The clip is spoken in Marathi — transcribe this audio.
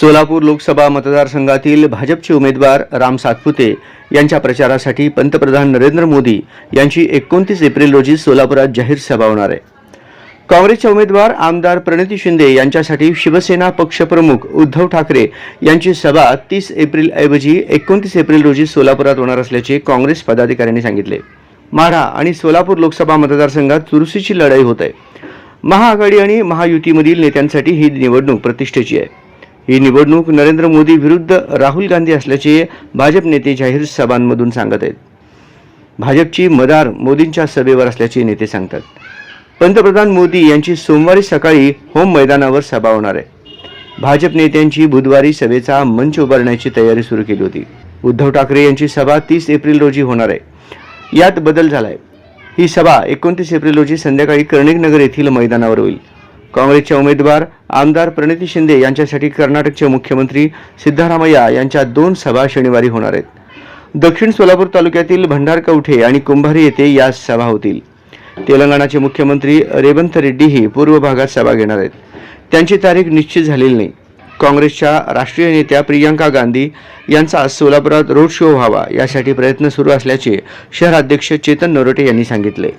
सोलापूर लोकसभा मतदारसंघातील भाजपचे उमेदवार राम सातपुते यांच्या प्रचारासाठी पंतप्रधान नरेंद्र मोदी यांची एकोणतीस एप्रिल रोजी सोलापुरात जाहीर सभा होणार आहे. काँग्रेसचे उमेदवार आमदार प्रणिती शिंदे यांच्यासाठी शिवसेना पक्षप्रमुख उद्धव ठाकरे यांची सभा तीस एप्रिलऐवजी एकोणतीस एप्रिल रोजी सोलापुरात होणार असल्याचे काँग्रेस पदाधिकाऱ्यांनी सांगितले. माढा आणि सोलापूर लोकसभा मतदारसंघात चुरशीची लढाई होत आहे. महाआघाडी आणि महायुतीमधील नेत्यांसाठी ही निवडणूक प्रतिष्ठेची आहे. ही निवडणूक नरेंद्र मोदी विरुद्ध राहुल गांधी असल्याचे भाजप नेते जाहीर सभांमधून सांगत आहेत. भाजपची मदार मोदींच्या सभेवर असल्याचे नेते सांगतात. पंतप्रधान मोदी यांची सोमवारी सकाळी होम मैदानावर सभा होणार आहे. भाजप नेत्यांची बुधवारी सभेचा मंच उभारण्याची तयारी सुरू केली होती. उद्धव ठाकरे यांची सभा तीस एप्रिल रोजी होणार आहे. यात बदल झाला आहे ही सभा एकोणतीस एप्रिल रोजी संध्याकाळी कर्णिकनगर येथील मैदानावर होईल. काँग्रेसच्या उमेदवार आमदार प्रणिती शिंदे यांच्यासाठी कर्नाटकचे मुख्यमंत्री सिद्धरामय्या यांच्या दोन सभा शनिवारी होणार आहेत. दक्षिण सोलापूर तालुक्यातील भंडारकवठे आणि कुंभारी येथे या सभा होतील. तेलंगणाचे मुख्यमंत्री रेवंत रेड्डीही पूर्व भागात सभा घेणार आहेत. त्यांची तारीख निश्चित झालेली नाही. काँग्रेसच्या राष्ट्रीय नेत्या प्रियंका गांधी यांचा सोलापुरात रोड शो व्हावा यासाठी प्रयत्न सुरू असल्याचे शहराध्यक्ष चेतन नरोटे यांनी सांगितले.